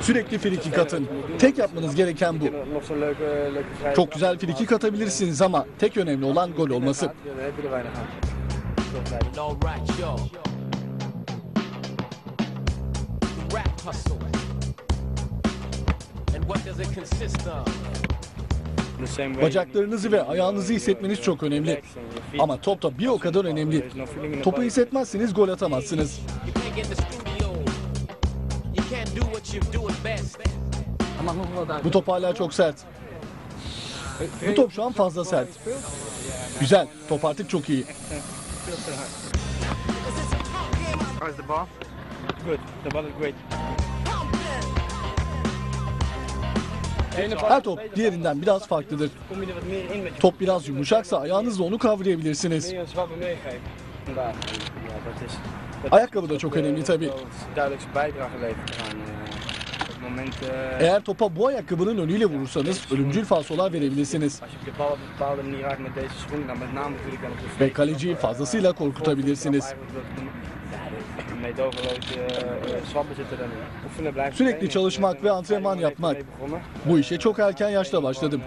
Sürekli frikik atın. Tek yapmanız gereken bu. Çok güzel frikik atabilirsiniz ama tek önemli olan gol olması. Bacaklarınızı ve ayağınızı hissetmeniz çok önemli. Ama top da bir o kadar önemli. Topu hissetmezseniz gol atamazsınız. Bu top hala çok sert. Bu top şu an fazla sert. Güzel. Top artık çok iyi. How is the ball? Good. The ball is great. Her top diğerinden biraz farklıdır. Top biraz yumuşaksa ayağınızla onu kavrayabilirsiniz. Ayakkabı da çok önemli tabii. Eğer topa bu ayakkabının önüyle vurursanız ölümcül falsolar verebilirsiniz. Ve kaleciyi fazlasıyla korkutabilirsiniz. Sürekli çalışmak ve antrenman yapmak. Bu işe çok erken yaşta başladım.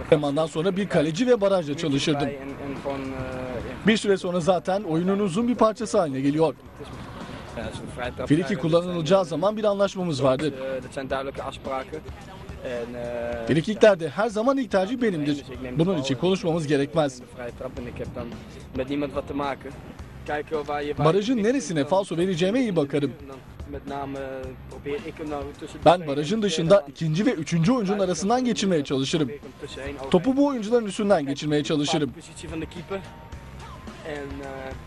Antrenmandan sonra bir kaleci ve barajla çalışırdım. Bir süre sonra zaten oyunun uzun bir parçası haline geliyor. Friki kullanılacağı zaman bir anlaşmamız eh, Frikiklerde her zaman ilk tercih benimdir. Bunun için konuşmamız gerekmez. Barajın neresine falso vereceğime iyi bakarım. Ben barajın dışında ikinci ve üçüncü oyuncunun arasından geçirmeye çalışırım. Topu bu oyuncuların üstünden geçirmeye çalışırım.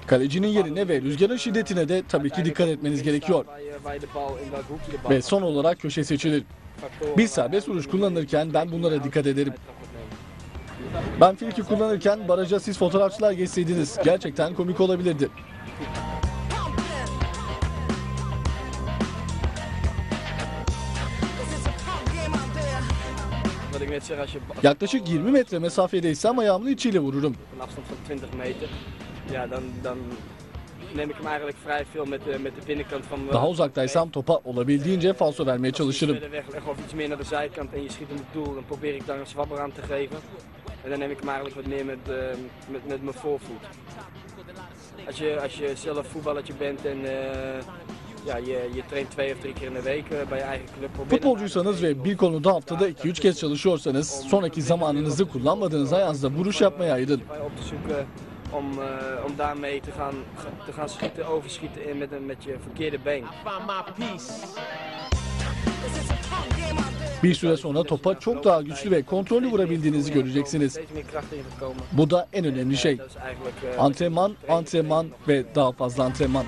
Kalecinin yerine ve rüzgarın şiddetine de tabii ki dikkat etmeniz gerekiyor. Ve son olarak köşe seçilir. Bir serbest vuruş kullanırken ben bunlara dikkat ederim. Ben friki kullanırken baraja siz fotoğrafçılar geçseydiniz gerçekten komik olabilirdi. Yaklaşık 20 metre mesafedeysem ayağımın içiyle vururum. Op een afstand van 20 meter, ja, dan, dan neem ik hem eigenlijk vrij veel met de, met de binnenkant van Daha uzaktaysam topa olabildiğince falso vermeye çalışırım. verder weg leggen of iets meer naar de zijkant en je schiet in het doel, dan probeer ik daar een zwabber aan te geven. En dan neem ik hem eigenlijk wat meer met, eh, met, met mijn voorvoet. Als je, als je zelf voetballertje bent en eh, ja, je, je traint twee of drie keer in de week eh, bij je eigen club, Futbolcuysanız ve bir konuda haftada 2-3 kez çalışıyorsanız sonraki zamanınızı kullanmadığınız ayağınızda vuruş yapmaya ayırın. bij op te zoeken om, eh, om daarmee te gaan, te gaan schieten, overschieten en met, een- met je verkeerde been. Bir süre sonra topa çok daha güçlü ve kontrollü vurabildiğinizi göreceksiniz. İn. Bu da en önemli şey. Dat is eigenlijk eh, Antrenman, antrenman ve daha fazla antrenman.